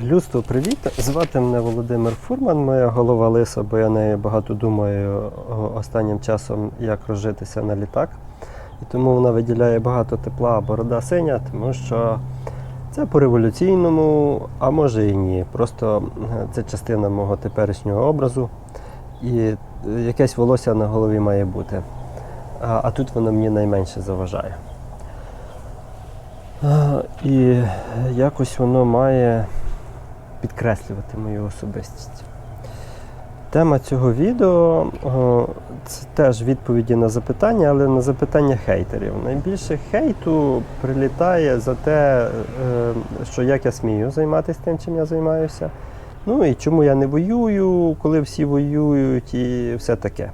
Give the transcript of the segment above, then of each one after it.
Людство, привіт! Звати мене Володимир Фурман, моя голова лиса, бо я нею багато думаю останнім часом, як розжитися на літак. І тому вона виділяє багато тепла, борода синя, тому що це по-революційному, а може і ні. Просто е, це частина мого теперішнього образу. І е, якесь волосся на голові має бути. А, а тут воно мені найменше заважає. І якось воно має підкреслювати мою особистість. Тема цього відео це теж відповіді на запитання, але на запитання хейтерів. Найбільше хейту прилітає за те, е, що як я смію займатися тим, чим я займаюся. Ну і чому я не воюю, коли всі воюють, і все таке.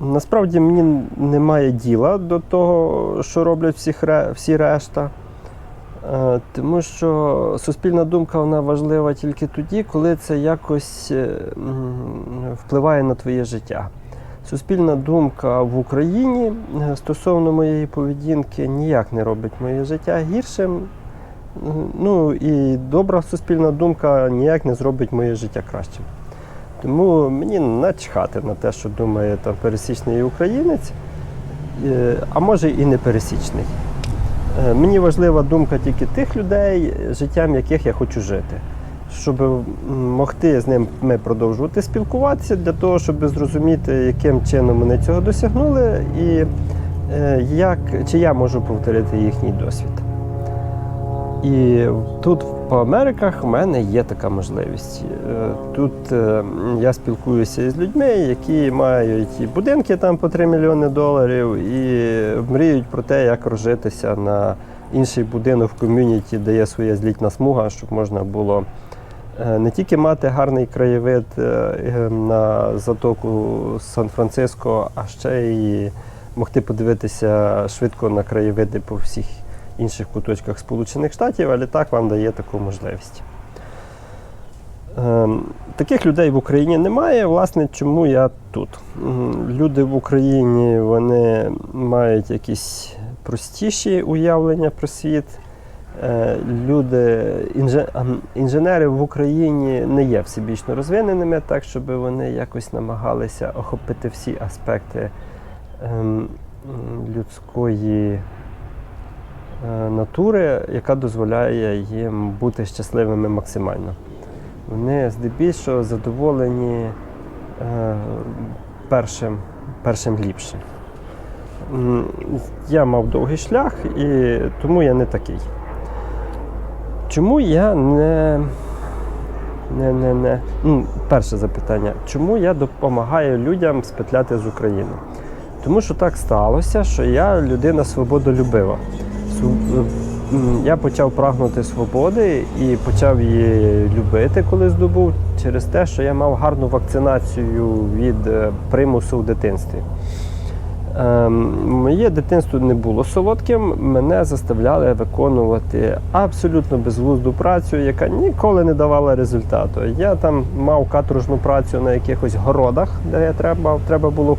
Насправді мені немає діла до того, що роблять всі, всі решта. Е, Тому що суспільна думка вона важлива тільки тоді, коли це якось е, впливає на твоє життя. Суспільна думка в Україні е, стосовно моєї поведінки ніяк не робить моє життя гіршим. Ну і добра суспільна думка ніяк не зробить моє життя кращим. Тому мені начхати на те, що думає там пересічний українець, а може і не пересічний. Е, Мені важлива думка тільки тих людей, життям яких я хочу жити, щоб могти з ними продовжувати спілкуватися для того, щоб зрозуміти, яким чином вони цього досягнули, і е, як, чи я можу повторити їхній досвід. І тут по Америках в мене є така можливість. Е, Тут е, я спілкуюся із людьми, які мають і будинки там по 3 мільйони доларів, і мріють про те, як розжитися на інший будинок в ком'юніті, де є своя злітна смуга, щоб можна було е, не тільки мати гарний краєвид на затоку Сан-Франциско, а ще й могти подивитися швидко на краєвиди по всіх інших куточках Сполучених Штатів, а літак вам дає таку можливість. Ем, Таких людей в Україні немає. Власне, чому я тут? Люди в Україні вони мають якісь простіші уявлення про світ. Е, Люди, інженери в Україні не є всебічно розвиненими, так щоб вони якось намагалися охопити всі аспекти ем, людської натури, яка дозволяє їм бути щасливими максимально. Вони здебільшого задоволені е, першим, першим ліпшим. Я мав довгий шлях, і тому я не такий. Чому я не. Не, не, не. Ну, перше запитання. Чому я допомагаю людям спетляти з України? Тому що так сталося, що я людина свободолюбива. Я почав прагнути свободи і почав її любити, коли здобув, через те, що я мав гарну вакцинацію від е, примусу в дитинстві. Ем, Моє дитинство не було солодким, мене заставляли виконувати абсолютно безглузду працю, яка ніколи не давала результату. Я там мав каторжну працю на якихось городах, де я треба, треба було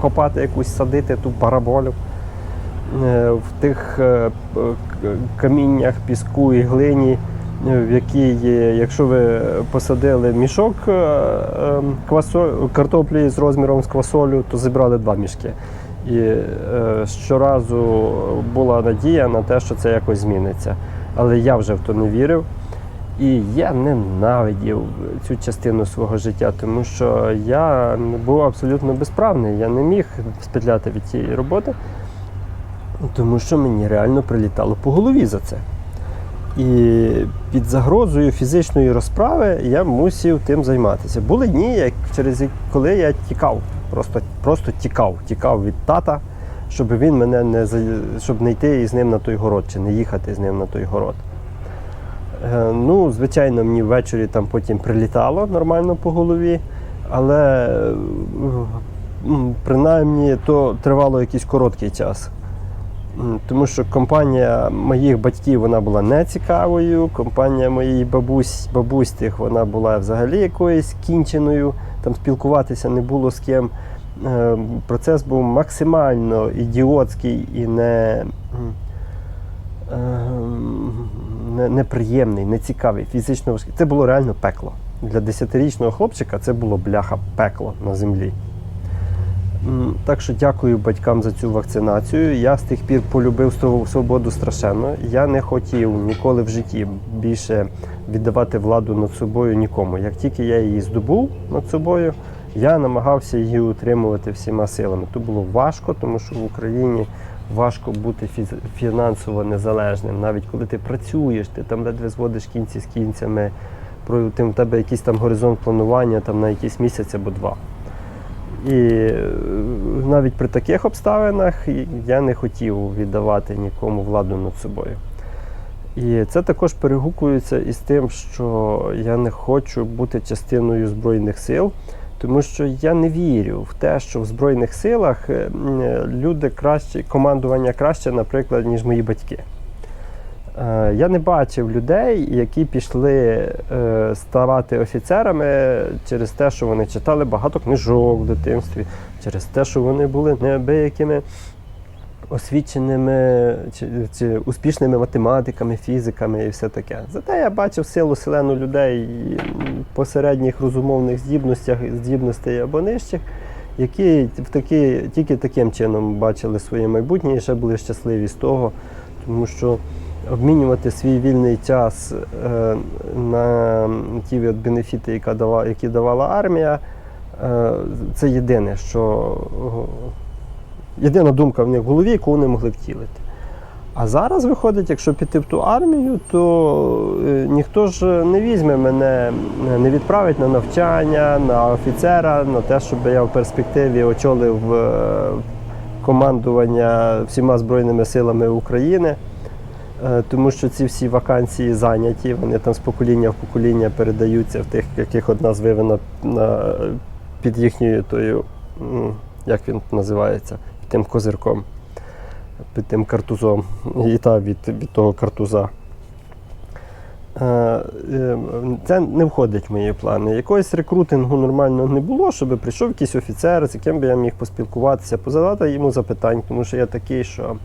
копати якусь, садити ту параболю. Е, В тих е, каміннях, піску і глині, е, в якій, якщо ви посадили мішок е, е, квасо- картоплі з розміром з квасолю, то зібрали два мішки. І щоразу була надія на те, що це якось зміниться. Але я вже в то не вірив. І я ненавидів цю частину свого життя, тому що я був абсолютно безправний. Я не міг спетляти від цієї роботи, тому що мені реально прилітало по голові за це. І під загрозою фізичної розправи я мусив тим займатися. Були дні, як через коли я тікав, просто, просто тікав, тікав від тата, щоб він мене не щоб не йти із ним на той город, чи не їхати з ним на той город. Е, Ну, звичайно, мені ввечері там потім прилітало нормально по голові, але е, принаймні то тривало якийсь короткий час. Тому що компанія моїх батьків вона була не цікавою, компанія моїх бабусь, бабусь тих вона була взагалі якоюсь кінченою, там спілкуватися не було з ким. Е, Процес був максимально ідіотський і не, ем, не- неприємний, нецікавий, фізично важкий. Це було реально пекло. Для 10-річного хлопчика це було бляха пекло на землі. Так що дякую батькам за цю вакцинацію. Я з тих пір полюбив свобо- свободу страшенно. Я не хотів ніколи в житті більше віддавати владу над собою нікому. Як тільки я її здобув над собою, я намагався її утримувати всіма силами. То було важко, тому що в Україні важко бути фінансово незалежним. Навіть коли ти працюєш, ти там ледве зводиш кінці з кінцями, про тим в тебе якийсь там горизонт планування там, на якийсь місяць або два. І е, навіть при таких обставинах я не хотів віддавати нікому владу над собою. І це також перегукується із тим, що я не хочу бути частиною Збройних сил, тому що я не вірю в те, що в Збройних силах е, люди краще, командування краще, наприклад, ніж мої батьки. Е, Я не бачив людей, які пішли е, ставати офіцерами через те, що вони читали багато книжок в дитинстві, через те, що вони були неабиякими освіченими чи, чи успішними математиками, фізиками і все таке. Зате я бачив силу селену людей м, посередніх розумовних здібностях, здібностей або нижчих, які в такі, тільки таким чином бачили своє майбутнє і ще були щасливі з того, тому що обмінювати свій вільний час е, на ті от бенефіти, яка дава, які давала армія, е, це єдине, що єдина думка в них в голові, яку вони могли втілити. А зараз виходить, якщо піти в ту армію, то е, ніхто ж не візьме мене, не відправить на навчання, на офіцера, на те, щоб я в перспективі очолив командування всіма Збройними силами України. Е, Тому що ці всі вакансії зайняті, вони там з покоління в покоління передаються в тих, яких одна звивена під їхньою тою, як він називається, тим козирком, під тим картузом, і та від, від того картуза. Е, е, Це не входить в мої плани. Якогось рекрутингу нормального не було, щоб прийшов якийсь офіцер, з яким би я міг поспілкуватися, позадати йому запитань, тому що я такий, що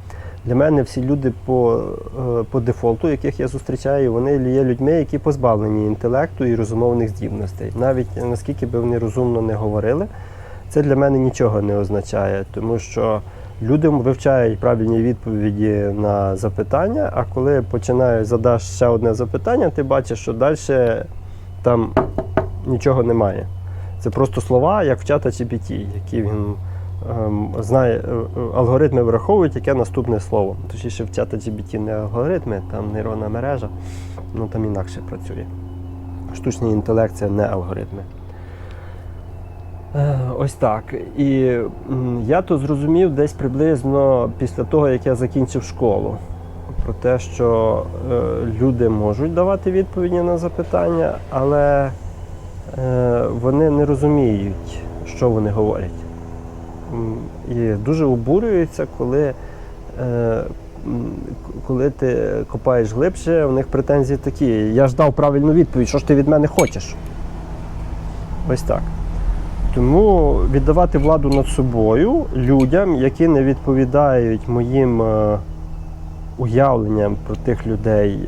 для мене всі люди по, е, по дефолту, яких я зустрічаю, вони є людьми, які позбавлені інтелекту і розумовних здібностей. Навіть наскільки би вони розумно не говорили, це для мене нічого не означає, тому що люди вивчають правильні відповіді на запитання, а коли починаєш задаш ще одне запитання, ти бачиш, що далі там нічого немає. Це просто слова, як в чата GPT, які він знає, е, е, алгоритми враховують, яке наступне слово. Точніше, в чата GPT не алгоритми, там нейронна мережа, ну там інакше працює. Штучний інтелект це не алгоритми. Е, Ось так. І я то зрозумів десь приблизно після того, як я закінчив школу. Про те, що люди можуть давати відповіді на запитання, але вони не розуміють, що вони говорять. І дуже обурюються, коли, е, коли ти копаєш глибше, в них претензії такі. Я ж дав правильну відповідь, що ж ти від мене хочеш? Ось так. Тому віддавати владу над собою людям, які не відповідають моїм е, уявленням про тих людей,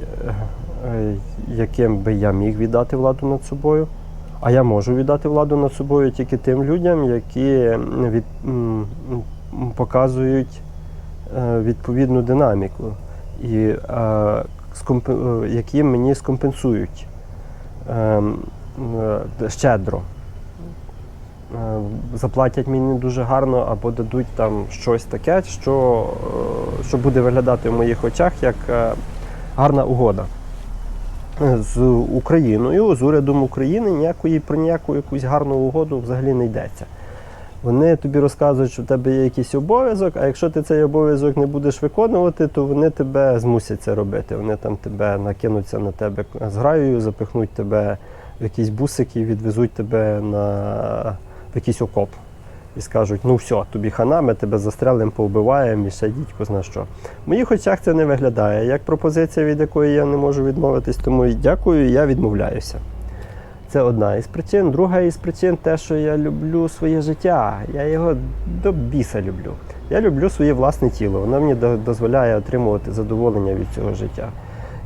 е, яким би я міг віддати владу над собою. А я можу віддати владу над собою тільки тим людям, які від, показують е, відповідну динаміку, і е, е, які мені скомпенсують щедро. Заплатять мені дуже гарно або дадуть там щось таке, що, що буде виглядати в моїх очах як гарна угода. З Україною, з урядом України ніякої про ніяку якусь гарну угоду взагалі не йдеться. Вони тобі розказують, що в тебе є якийсь обов'язок, а якщо ти цей обов'язок не будеш виконувати, то вони тебе змусять це робити. Вони там тебе накинуться на тебе зграюю, запихнуть тебе в якісь бусики, і відвезуть тебе на в якийсь окоп. І скажуть, ну все, тобі хана, ми тебе застрелимо, повбиваємо і ще дідько зна що. В моїх очах це не виглядає як пропозиція, від якої я не можу відмовитись, тому і дякую, я відмовляюся. Це одна із причин. Друга із причин те, що я люблю своє життя. Я його до біса люблю. Я люблю своє власне тіло. Воно мені дозволяє отримувати задоволення від цього життя.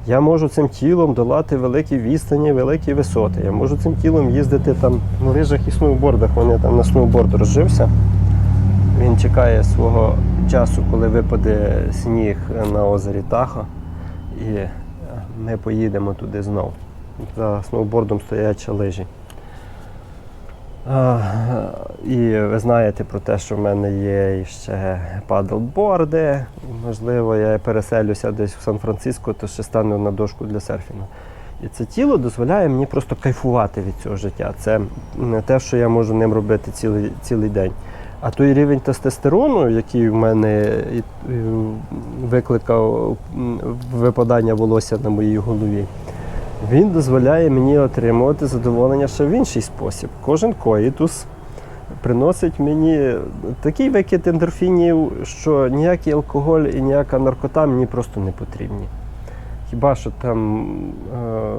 Я можу цим тілом долати великі відстані, великі висоти. Я можу цим тілом їздити там на лижах і сноубордах. Вони там на сноуборд розжився. Він чекає свого часу, коли випаде сніг на озері Тахо, і е, ми поїдемо туди знов. За сноубордом стоять лижі. І ви знаєте про те, що в мене є ще падлборди. Можливо, я переселюся десь в Сан-Франциско, то ще стану на дошку для серфінгу. І це тіло дозволяє мені просто кайфувати від цього життя. Це не те, що я можу ним робити цілий, цілий день. А той рівень тестостерону, який в мене викликав випадання волосся на моїй голові, він дозволяє мені отримувати задоволення ще в інший спосіб. Кожен коїтус приносить мені такий викид ендорфінів, що ніякий алкоголь і ніяка наркота мені просто не потрібні. Хіба що там е,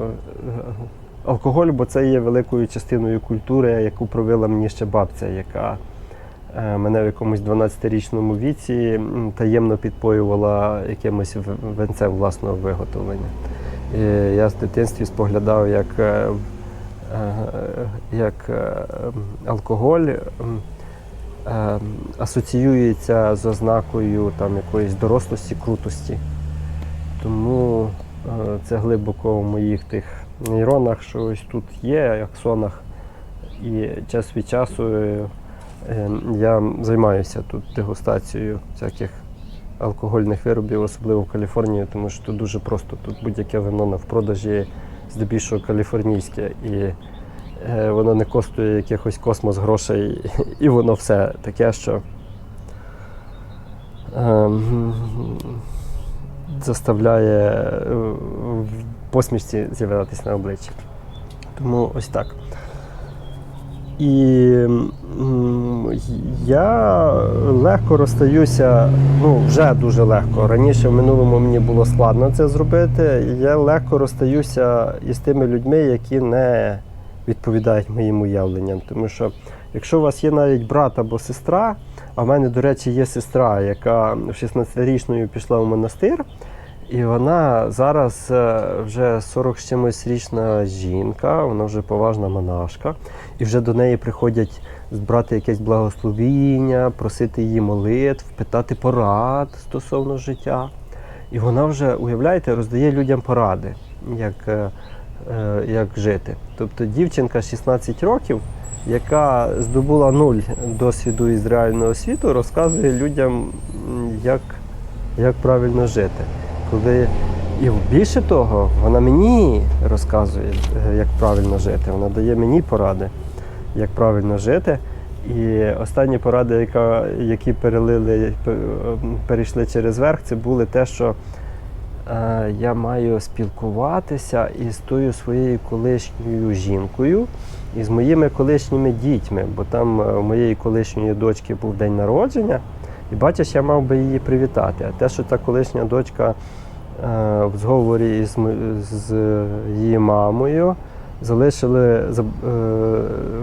алкоголь, бо це є великою частиною культури, яку провела мені ще бабця, яка е, мене в якомусь 12-річному віці таємно підпоювала якимось венцем власного виготовлення. І я з дитинстві споглядав, як, е, як е, алкоголь е, асоціюється з ознакою там, якоїсь дорослості, крутості. Тому е, це глибоко в моїх тих нейронах, що ось тут є, аксонах. І час від часу е, е, я займаюся тут дегустацією всяких алкогольних виробів, особливо в Каліфорнії, тому що тут дуже просто. Тут будь-яке вино в продажі здебільшого каліфорнійське. І е, воно не коштує якихось космос грошей, і воно все таке, що ем, заставляє е, посмішці з'являтися на обличчі. Тому ось так. І я легко розстаюся, ну вже дуже легко. Раніше в минулому мені було складно це зробити. Я легко розстаюся із тими людьми, які не відповідають моїм уявленням. Тому що якщо у вас є навіть брат або сестра, а в мене, до речі, є сестра, яка 16-річною пішла в монастир. І вона зараз е, вже 40 з чимось річна жінка, вона вже поважна монашка, і вже до неї приходять брати якесь благословіння, просити її молитв, питати порад стосовно життя. І вона вже, уявляєте, роздає людям поради, як, е, е, як жити. Тобто дівчинка 16 років, яка здобула нуль досвіду із реального світу, розказує людям, як, як правильно жити. Коли і більше того, вона мені розказує, е, як правильно жити. Вона дає мені поради, як правильно жити. І останні поради, яка, які перелили, перейшли через верх, це були те, що е, я маю спілкуватися із тою своєю колишньою жінкою і з моїми колишніми дітьми, бо там е, у моєї колишньої дочки був день народження, і бачиш, я мав би її привітати. А те, що та колишня дочка е, в зговорі із з її мамою залишили е,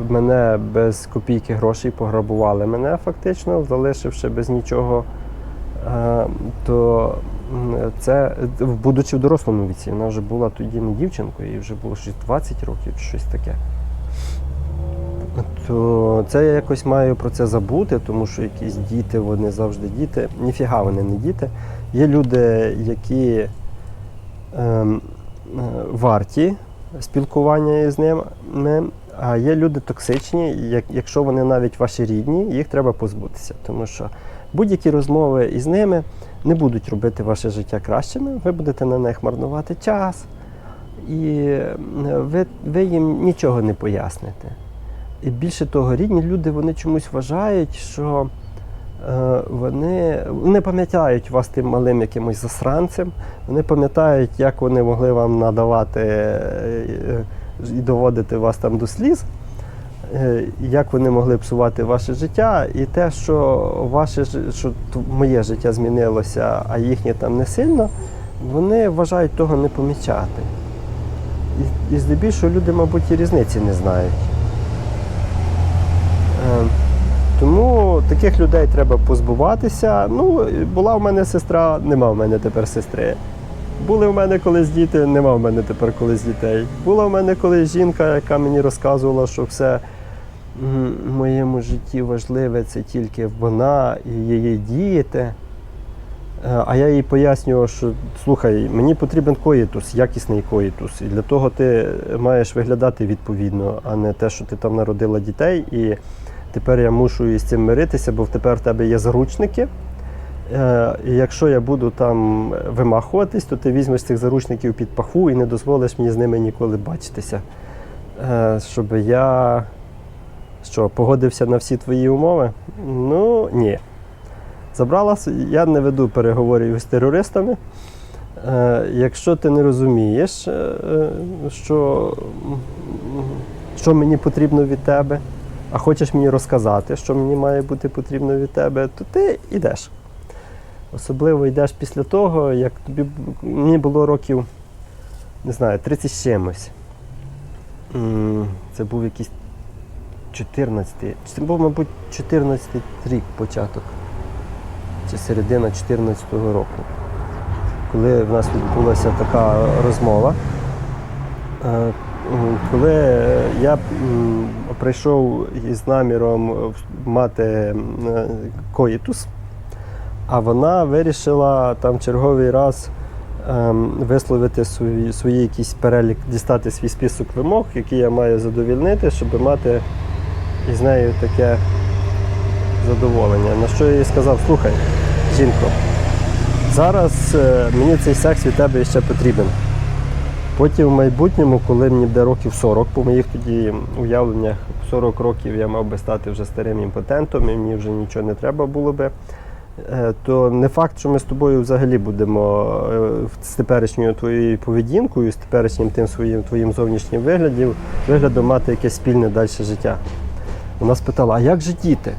мене без копійки грошей, пограбували мене фактично, залишивши без нічого. Е, То це, будучи в дорослому віці, вона вже була тоді не дівчинкою, їй вже було щось 20 років щось таке. То це я якось маю про це забути, тому що якісь діти, вони завжди діти. Ніфіга вони не діти. Є люди, які ем, е, варті спілкування із ними, а є люди токсичні, як, якщо вони навіть ваші рідні, їх треба позбутися. Тому що будь-які розмови із ними не будуть робити ваше життя кращими, ви будете на них марнувати час, і е, ви, ви їм нічого не поясните. І більше того, рідні люди вони чомусь вважають, що е, вони не пам'ятають вас тим малим якимось засранцем, вони пам'ятають, як вони могли вам надавати е, і доводити вас там до сліз, е, як вони могли псувати ваше життя, і те, що ваше що моє життя змінилося, а їхнє там не сильно, вони вважають того не помічати. І, і здебільшого люди, мабуть, і різниці не знають. Е, Тому таких людей треба позбуватися. Ну, була в мене сестра, нема в мене тепер сестри. Були в мене колись діти, нема в мене тепер колись дітей. Була в мене колись жінка, яка мені розказувала, що все в моєму житті важливе це тільки вона і її діти. Е, А я їй пояснював, що слухай, мені потрібен коїтус, якісний коїтус. І для того ти маєш виглядати відповідно, а не те, що ти там народила дітей. І тепер я мушу із цим миритися, бо тепер в тебе є заручники. Е, І якщо я буду там вимахуватись, то ти візьмеш цих заручників під паху і не дозволиш мені з ними ніколи бачитися. Е, Щоб я що, погодився на всі твої умови? Ну, ні. Забрала, я не веду переговорів з терористами. Е, Якщо ти не розумієш, е, е, що, що мені потрібно від тебе, а хочеш мені розказати, що мені має бути потрібно від тебе, то ти йдеш. Особливо йдеш після того, як тобі мені було років, не знаю, 30 з чимось. Це був якийсь 14, це був, мабуть, 14 рік початок, чи середина 14-го року, коли в нас відбулася така розмова. Е, Коли я прийшов із наміром мати е, коїтус, а вона вирішила там черговий раз ем, висловити свої, свої якийсь перелік, дістати свій список вимог, які я маю задовільнити, щоб мати із нею таке задоволення. На що я їй сказав: слухай, жінко, зараз е, мені цей секс від тебе ще потрібен. Потім в майбутньому, коли мені буде років 40, по моїх тоді уявленнях 40 років я мав би стати вже старим імпотентом, і мені вже нічого не треба було би. е, То не факт, що ми з тобою взагалі будемо е, з теперішньою твоєю поведінкою, з теперішнім тим своїм твоїм зовнішнім виглядом, виглядом мати якесь спільне далі життя. Вона спитала: а як же діти?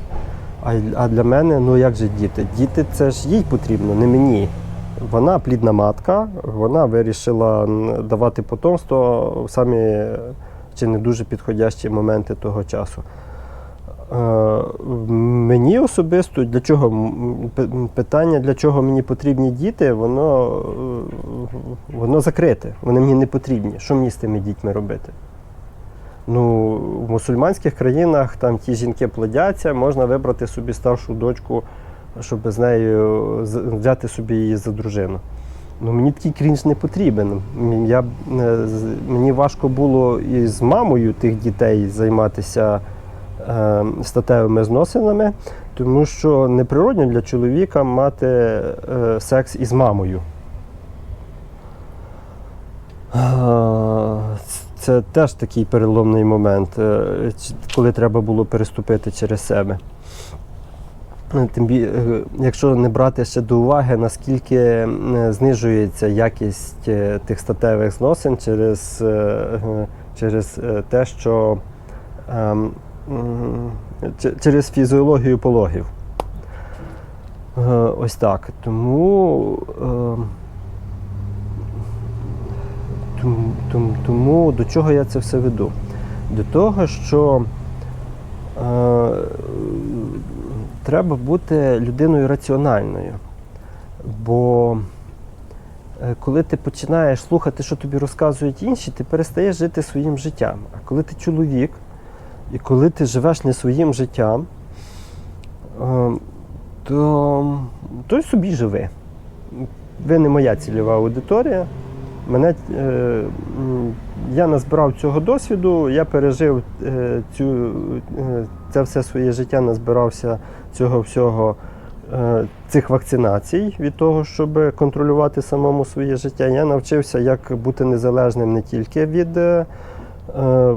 А, для мене, ну як же діти? Діти це ж їй потрібно, не мені. Вона плідна матка, вона вирішила давати потомство самі чи не дуже підходящі моменти того часу. Е, Мені особисто для чого питання, для чого мені потрібні діти, воно, е, воно закрите, вони мені не потрібні. Що мені з тими дітьми робити? Ну, в мусульманських країнах там ті жінки плодяться, можна вибрати собі старшу дочку, щоб з нею взяти собі її за дружину. Ну, мені такий крінж не потрібен. Я, е, мені важко було і з мамою тих дітей займатися е, статевими зносинами, тому що неприродно для чоловіка мати е, секс із мамою. Це теж такий переломний момент, е, коли треба було переступити через себе. Е, Тим е, якщо не брати ще до уваги, наскільки е, знижується якість е, тих статевих зносин через, через те, що ем, через фізіологію пологів. Ось так. Тому. ем, тому, тому, до чого я це все веду? До того, що треба бути людиною раціональною. Бо е, коли ти починаєш слухати, що тобі розказують інші, ти перестаєш жити своїм життям. А коли ти чоловік, і коли ти живеш не своїм життям, е, то, то й собі живи. Ви не моя цільова аудиторія. Мене, е, я назбирав цього досвіду, я пережив е, цю, е, це все своє життя, назбирався цього всього, е, цих вакцинацій від того, щоб контролювати самому своє життя. Я навчився, як бути незалежним не тільки від, е, е,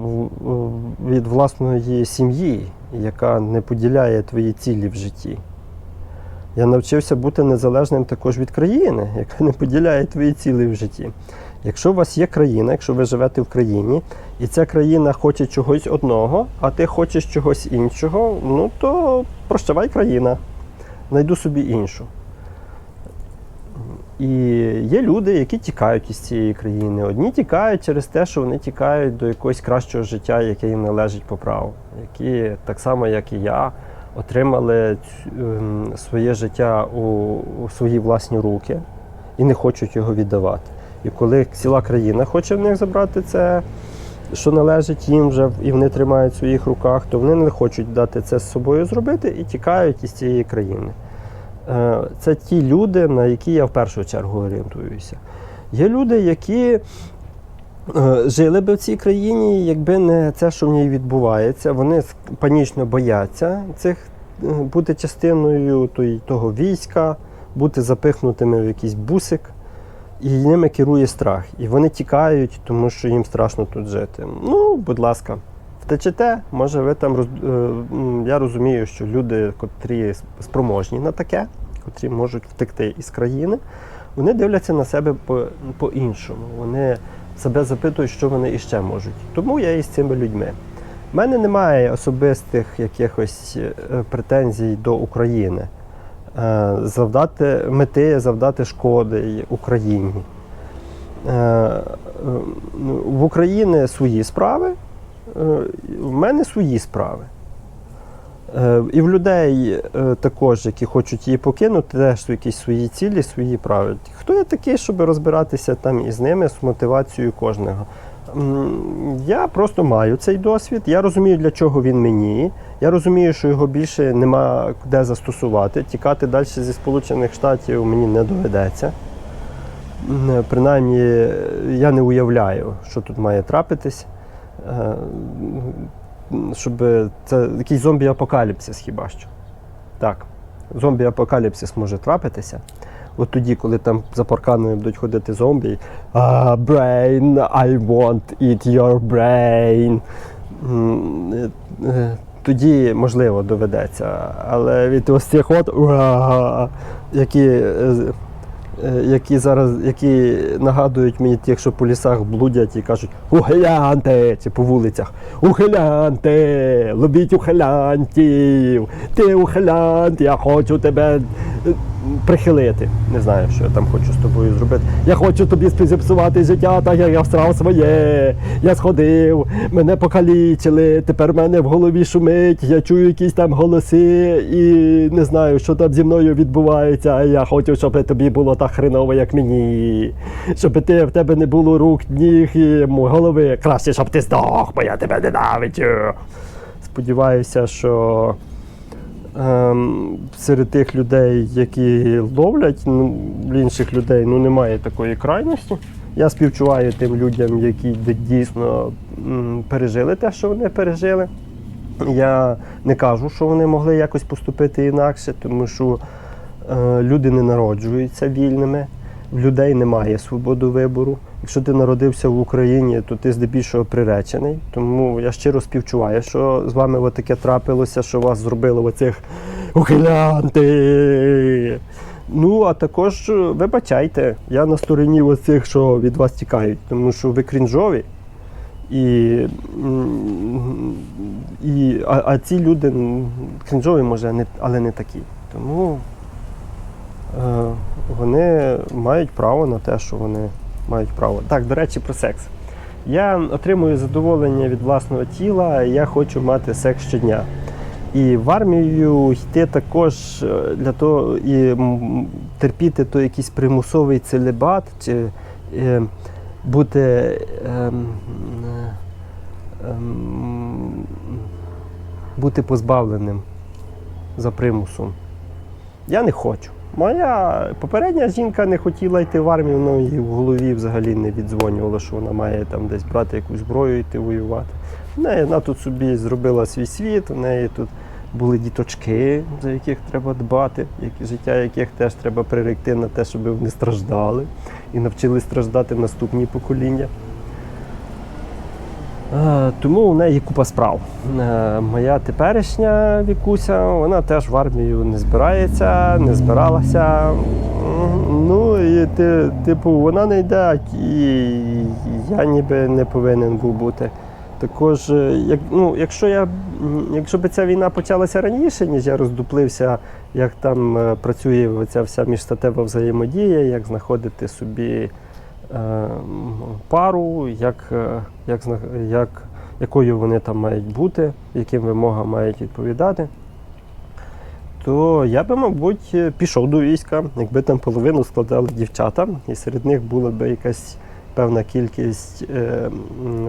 від власної сім'ї, яка не поділяє твої цілі в житті. Я навчився бути незалежним також від країни, яка не поділяє твої цілі в житті. Якщо у вас є країна, якщо ви живете в країні, і ця країна хоче чогось одного, а ти хочеш чогось іншого, ну то прощавай країна, знайду собі іншу. І є люди, які тікають із цієї країни. Одні тікають через те, що вони тікають до якогось кращого життя, яке їм належить по праву, які так само, як і я, отримали ем, своє життя у, у свої власні руки і не хочуть його віддавати. І коли ціла країна хоче в них забрати це, що належить їм вже, і вони тримають в своїх руках, то вони не хочуть дати це з собою зробити і тікають із цієї країни. Е, Це ті люди, на які я в першу чергу орієнтуюся. Є люди, які е, жили би в цій країні, якби не це, що в ній відбувається. Вони панічно бояться цих е, бути частиною того війська, бути запихнутими в якийсь бусик, і ними керує страх. І вони тікають, тому що їм страшно тут жити. Ну, будь ласка, втечете, може ви там роз... е, я розумію, що люди, котрі спроможні на таке, котрі можуть втекти із країни, вони дивляться на себе по- по-іншому. Вони себе запитують, що вони іще можуть. Тому я із цими людьми. У мене немає особистих якихось е, претензій до України. Е, Завдати мети, завдати шкоди Україні. Е, е, В Україні свої справи, в мене свої справи. І в людей також, які хочуть її покинути, теж якісь свої цілі, свої правила. Хто я такий, щоб розбиратися там із ними з мотивацією кожного? Я просто маю цей досвід. Я розумію, для чого він мені. Я розумію, що його більше нема де застосувати. Тікати далі зі Сполучених Штатів мені не доведеться. Принаймні, я не уявляю, що тут має трапитись. Е, щоб це якийсь зомбі-апокаліпсис хіба що. Так, зомбі-апокаліпсис може трапитися. От тоді, коли там за парканами будуть ходити зомбі, а, brain, I want eat your brain. Тоді, можливо, доведеться. Але від ось цих от, які, е, е, які зараз які нагадують мені тих, що по лісах блудять і кажуть ухилянте, чи по вулицях. Ухилянте, лобіть ухилянтів, ти ухилянт, я хочу тебе прихилити. Не знаю, що я там хочу з тобою зробити. Я хочу тобі зіпсувати життя, так як я всрав своє. Я сходив, мене покалічили, тепер мене в голові шумить, я чую якісь там голоси і не знаю, що там зі мною відбувається. Я хочу, щоб тобі було так хреново, як мені. Щоб ти в тебе не було рук, ніг і голови. Краще, щоб ти здох, бо я тебе ненавиджу. Сподіваюся, що серед тих людей, які ловлять ну, інших людей, ну немає такої крайності. Я співчуваю тим людям, які дійсно пережили те, що вони пережили. Я не кажу, що вони могли якось поступити інакше, тому що е, люди не народжуються вільними, в людей немає свободи вибору. Якщо ти народився в Україні, то ти здебільшого приречений. Тому я щиро співчуваю, що з вами таке трапилося, що вас зробили оцих ухилянти. Ну, а також вибачайте, я на стороні оцих, що від вас тікають, тому що ви крінжові. І, і, а, а ці люди крінжові, може, не, але не такі. Тому е, вони мають право на те, що вони мають право. Так, до речі, про секс. Я отримую задоволення від власного тіла, я хочу мати секс щодня. І в армію йти також е, для того і терпіти той якийсь примусовий целебат, чи е, бути е, ем, бути позбавленим за примусом. Я не хочу. Моя попередня жінка не хотіла йти в армію, ну їй в голові взагалі не віддзвонювало, що вона має там десь брати якусь зброю і йти воювати. В неї- Вона тут собі зробила свій світ, у неї тут були діточки, за яких треба дбати, які, життя яких теж треба приректи на те, щоб вони страждали і навчили страждати наступні покоління. Е, Тому у неї купа справ. Е, Моя теперішня вікуся, вона теж в армію не збирається, не збиралася. Ну і ти, типу, вона не йде, і я ніби не повинен був бути. Також, е, як, ну, якщо я, якщо б ця війна почалася раніше, ніж я роздуплився, як там працює ця вся міжстатева взаємодія, як знаходити собі е, пару, як, як, як, якою вони там мають бути, яким вимогам мають відповідати, то я би, мабуть, пішов до війська, якби там половину складали дівчата, і серед них була б якась певна кількість е,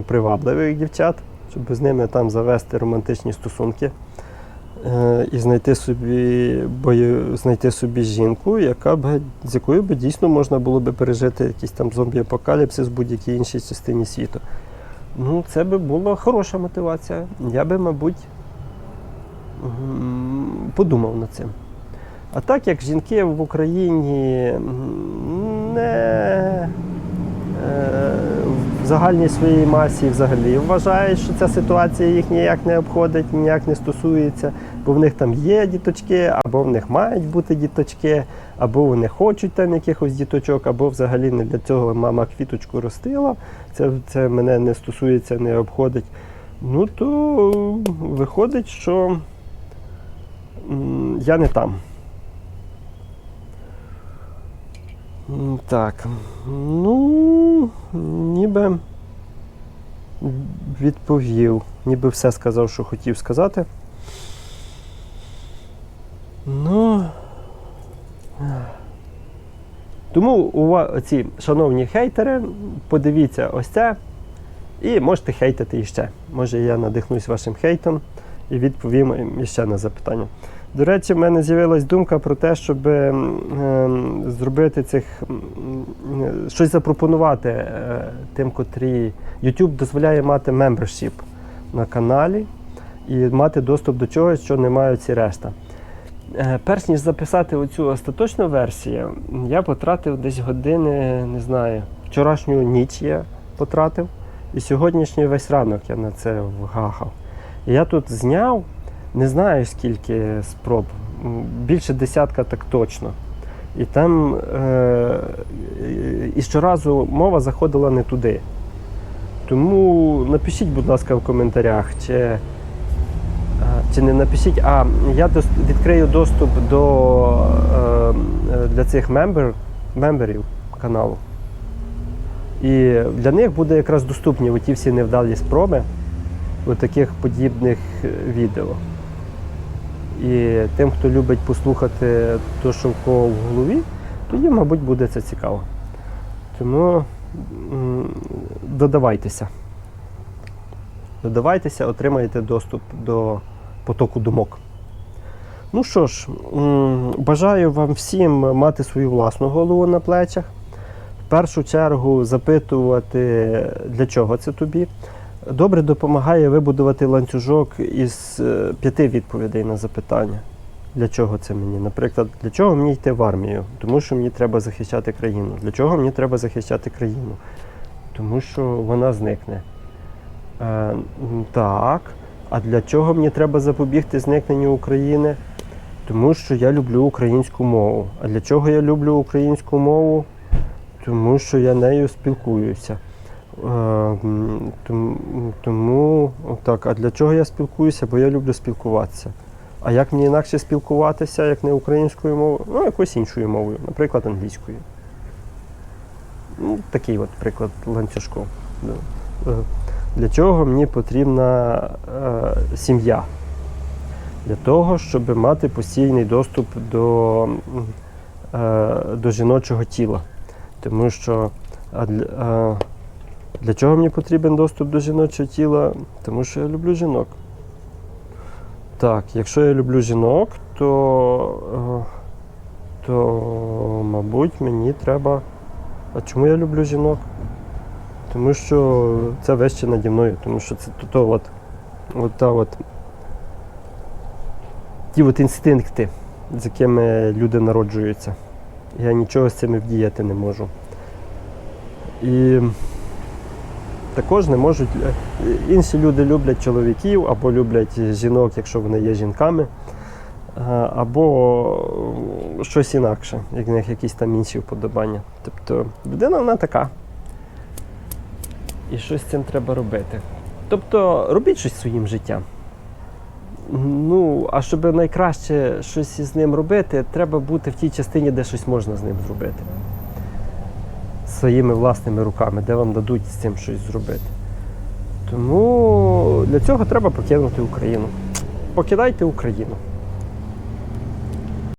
привабливих дівчат, щоб з ними там завести романтичні стосунки. Е, і знайти собі бою, знайти собі жінку, яка б з якою б дійсно можна було б пережити якийсь там зомбі-апокаліпсис в будь-якій іншій частині світу. Ну, це би була хороша мотивація. Я би, мабуть, подумав над цим. А так як жінки в Україні не е, в загальній своїй масі взагалі вважають, що ця ситуація їх ніяк не обходить, ніяк не стосується, бо в них там є діточки, або в них мають бути діточки, або вони хочуть там якихось діточок, або взагалі не для цього мама квіточку ростила. Це, це мене не стосується, не обходить. Ну то виходить, що я не там. Так, ну, ніби відповів, ніби все сказав, що хотів сказати. Ну. Тому у ці шановні хейтери, подивіться ось це і можете хейтити іще. Може я надихнусь вашим хейтом і відповім іще на запитання. До речі, в мене з'явилась думка про те, щоб ем, зробити цих м, щось запропонувати е, тим, котрі YouTube дозволяє мати membership на каналі і мати доступ до чогось, що не мають ці решта. Е, Перш ніж записати оцю остаточну версію, я потратив десь години, не знаю, вчорашню ніч я потратив, і сьогоднішній весь ранок я на це вгахав. Я тут зняв, не знаю скільки спроб, більше десятка так точно. І там е, і щоразу мова заходила не туди. Тому напишіть, будь ласка, в коментарях, чи, е, не напишіть, а я відкрию доступ до е, е, для цих мембер, мемберів каналу. І для них буде якраз доступні оті всі невдалі спроби у таких подібних е, відео. І тим, хто любить послухати те, що в кого в голові, тоді, мабуть, буде це цікаво. Тому додавайтеся. Додавайтеся, отримаєте доступ до потоку думок. Ну що ж, бажаю вам всім мати свою власну голову на плечах. В першу чергу запитувати, для чого це тобі. Добре допомагає вибудувати ланцюжок із е, п'яти відповідей на запитання. Для чого це мені? Наприклад, для чого мені йти в армію? Тому що мені треба захищати країну. Для чого мені треба захищати країну? Тому що вона зникне. Е, так. А для чого мені треба запобігти зникненню України? Тому що я люблю українську мову. А для чого я люблю українську мову? Тому що я нею спілкуюся. Е, Тому так, а для чого я спілкуюся? Бо я люблю спілкуватися. А як мені інакше спілкуватися, як не українською мовою? Ну, якоюсь іншою мовою, наприклад, англійською. Ну, такий от приклад ланцюжку. Для чого мені потрібна е, сім'я? Для того, щоб мати постійний доступ до, е, до жіночого тіла. Тому що а для, е, для чого мені потрібен доступ до жіночого тіла? Тому що я люблю жінок. Так, якщо я люблю жінок, то, е, то мабуть, мені треба. А чому я люблю жінок? Тому що це вище наді мною, тому що це то, от, от, та от, ті от інстинкти, з якими люди народжуються. Я нічого з цими вдіяти не можу. І також не можуть. е, Інші люди люблять чоловіків або люблять жінок, якщо вони є жінками, або е, щось інакше, як в них якісь там інші вподобання. Тобто людина вона така. І щось з цим треба робити. Тобто робіть щось своїм життям. Ну, а щоб найкраще щось із ним робити, треба бути в тій частині, де щось можна з ним зробити. Своїми власними руками, де вам дадуть з цим щось зробити. Тому для цього треба покинути Україну. Покидайте Україну.